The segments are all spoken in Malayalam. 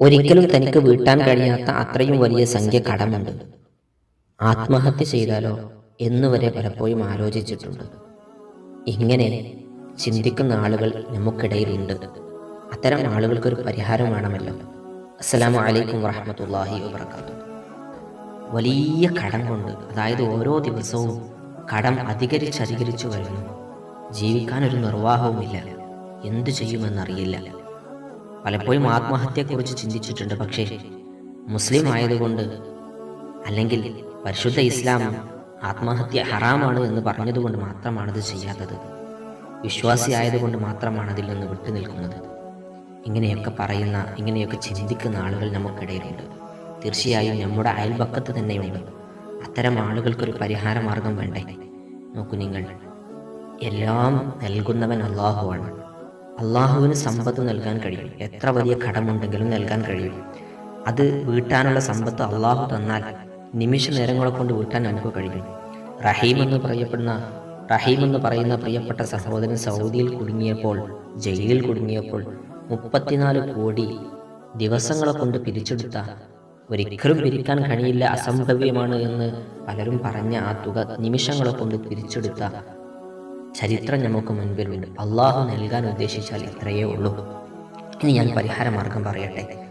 ഒരിക്കലും തനിക്ക് വീട്ടാൻ കഴിയാത്ത അത്രയും വലിയ സംഖ്യ കടമുണ്ട്. ആത്മഹത്യ ചെയ്താലോ എന്നുവരെ പലപ്പോഴും ആലോചിച്ചിട്ടുണ്ട്. ഇങ്ങനെ ചിന്തിക്കുന്ന ആളുകൾ നമുക്കിടയിലുണ്ട്. അത്തരം ആളുകൾക്കൊരു പരിഹാരം വേണമല്ലോ. അസ്സലാമു അലൈക്കും വറഹമത്തല്ലാഹി വാത്തു വലിയ കടം കൊണ്ട് അതായത് ഓരോ ദിവസവും കടം അധികരിച്ചധികരിച്ചു വരുന്നു. ജീവിക്കാനൊരു നിർവാഹവുമില്ല. എന്തു ചെയ്യുമെന്നറിയില്ല. പലപ്പോഴും ആത്മഹത്യയെക്കുറിച്ച് ചിന്തിച്ചിട്ടുണ്ട്. പക്ഷേ മുസ്ലിം ആയതുകൊണ്ട് അല്ലെങ്കിൽ പരിശുദ്ധ ഇസ്ലാം ആത്മഹത്യ ഹറാമാണ് എന്ന് പറഞ്ഞതുകൊണ്ട് മാത്രമാണത് ചെയ്യാത്തത്. വിശ്വാസി ആയതുകൊണ്ട് മാത്രമാണ് അതിൽ നിന്ന് വിട്ടു നിൽക്കുന്നത്. ഇങ്ങനെയൊക്കെ പറയുന്ന ഇങ്ങനെയൊക്കെ ചിന്തിക്കുന്ന ആളുകൾ നമുക്കിടയിലുണ്ട്. തീർച്ചയായും നമ്മുടെ അയൽപക്കത്ത് തന്നെയുണ്ട്. അത്തരം ആളുകൾക്കൊരു പരിഹാര മാർഗം വേണ്ടേ? നോക്കൂ നിങ്ങൾ. എല്ലാം നൽകുന്നവൻ അള്ളാഹുവാണ്. അള്ളാഹുവിന് സമ്പത്ത് നൽകാൻ കഴിയും. എത്ര വലിയ കടമുണ്ടെങ്കിലും നൽകാൻ കഴിയും. അത് വീട്ടാനുള്ള സമ്പത്ത് അള്ളാഹു തന്നാൽ നിമിഷ നേരങ്ങളെ കൊണ്ട് വീട്ടാൻ നമുക്ക് കഴിയും. റഹീം എന്ന് പറയപ്പെടുന്ന റഹീം എന്ന് പറയുന്ന പ്രിയപ്പെട്ട സഹോദരൻ സൗദിയിൽ കുടുങ്ങിയപ്പോൾ ജയിലിൽ കുടുങ്ങിയപ്പോൾ മുപ്പത്തിനാല് കോടി ദിവസങ്ങളെ കൊണ്ട് പിരിച്ചെടുത്ത ഒരിക്കലും പിരിക്കാൻ കഴിയില്ല അസംഭവ്യമാണ് എന്ന് പലരും പറഞ്ഞ ആ തുക നിമിഷങ്ങളെ കൊണ്ട് പിരിച്ചെടുത്ത ചരിത്രം നമുക്ക് മുൻപിലുണ്ട്. അള്ളാഹു നൽകാൻ ഉദ്ദേശിച്ചാൽ ഇത്രയേ ഉള്ളൂ. ഇനി ഞാൻ പരിഹാരമാർഗം പറയട്ടെ.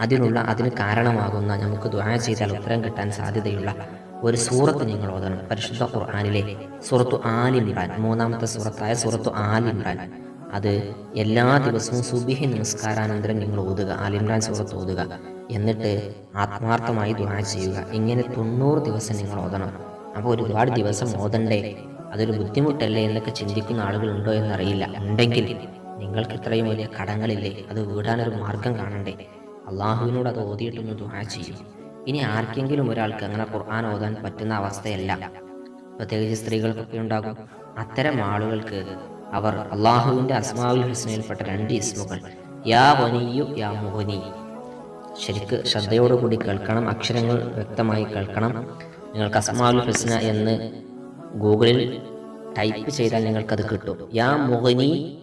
അതിനുള്ള അതിന് കാരണമാകുന്ന നമുക്ക് ദ്വാര ചെയ്താൽ ഉത്തരം കിട്ടാൻ സാധ്യതയുള്ള ഒരു സൂറത്ത് നിങ്ങൾ ഓതണം. പരിശുദ്ധ ഖുർആാനിലെ സൂറത്തു ആലിമ്രാൻ മൂന്നാമത്തെ സൂറത്തായ സൂറത്തു ആലിമ്രാൻ അത് എല്ലാ ദിവസവും സുബിഹി നമസ്കാരാനന്തരം നിങ്ങൾ ഓതുക ആലിമ്രാൻ സൂറത്ത് ഓതുക. എന്നിട്ട് ആത്മാർത്ഥമായി ദ്വാര ചെയ്യുക. ഇങ്ങനെ തൊണ്ണൂറ് ദിവസം നിങ്ങൾ ഓതണം. അപ്പോൾ ഒരുപാട് ദിവസം ഓതണ്ടേ? അതൊരു ബുദ്ധിമുട്ടല്ലേ എന്നൊക്കെ ചിന്തിക്കുന്ന ആളുകളുണ്ടോ എന്നറിയില്ല. ഉണ്ടെങ്കിൽ നിങ്ങൾക്ക് ഇത്രയും വലിയ കടങ്ങളില്ലേ? അത് വീടാനൊരു മാർഗം കാണണ്ടേ? അള്ളാഹുവിനോട് അത് ഓതിയിട്ടൊന്ന് ദുആ ചെയ്യും. ഇനി ആർക്കെങ്കിലും ഒരാൾക്ക് അങ്ങനെ ഖുർആൻ ഓതാൻ പറ്റുന്ന അവസ്ഥയല്ല. പ്രത്യേകിച്ച് സ്ത്രീകൾക്കൊക്കെ ഉണ്ടാകും. അത്തരം ആളുകൾക്ക് അവർ അള്ളാഹുവിന്റെ അസ്മാവുൽ ഹുസ്നയിൽപ്പെട്ട രണ്ട് ഇസ്മുകൾ. യാ വനിയു യാ മോഹനി. ശരിക്ക് ശ്രദ്ധയോടുകൂടി കേൾക്കണം അക്ഷരങ്ങൾ വ്യക്തമായി കേൾക്കണം. നിങ്ങൾക്ക് അസ്മാവുൽ ഹുസ്ന എന്ന് ഗൂഗിളിൽ ടൈപ്പ് ചെയ്താൽ നിങ്ങൾക്കത് കിട്ടും. യാ മുഹനി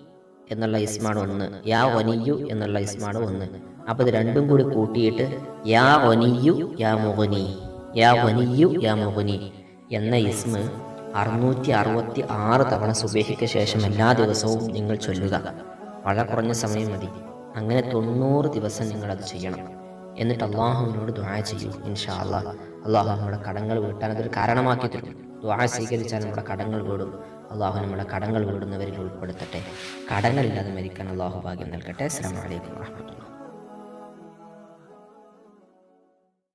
എന്നുള്ള ഇസ്മാണ് ഒന്ന് യാ ഒനിയു എന്നുള്ള ഇസ്മാണ് ഒന്ന്. അപ്പോൾ ഇത് രണ്ടും കൂടി കൂട്ടിയിട്ട് യാ ഒനിയു യാ മുഹനി യാ ഒനിയു യാ മുഹനി എന്ന ഇസ്മ് അറുന്നൂറ്റി അറുപത്തി ആറ് തവണ സുബേഹിക്ക് ശേഷം എല്ലാ ദിവസവും നിങ്ങൾ ചൊല്ലുക. വളരെ കുറഞ്ഞ സമയം മതി. അങ്ങനെ തൊണ്ണൂറ് ദിവസം നിങ്ങളത് ചെയ്യണം. എന്നിട്ട് അള്ളാഹുവിനോട് ദ്വായ ചെയ്യൂ ഇൻഷാ അള്ളാഹ്. അള്ളാഹു നമ്മുടെ കടങ്ങൾ വീട്ടാൻ അതൊരു കാരണമാക്കി തരും. ദ്വാ സ്വീകരിച്ചാൽ നമ്മുടെ കടങ്ങൾ വീടും അള്ളാഹു നമ്മുടെ കടങ്ങൾ വീടുന്നവരിൽ ഉൾപ്പെടുത്തട്ടെ. കടങ്ങളില്ലാതെ മരിക്കാൻ അള്ളാഹു ഭാഗ്യം നൽകട്ടെ. അസ്സാം വലൈക്കും വാഹമത്തുള്ള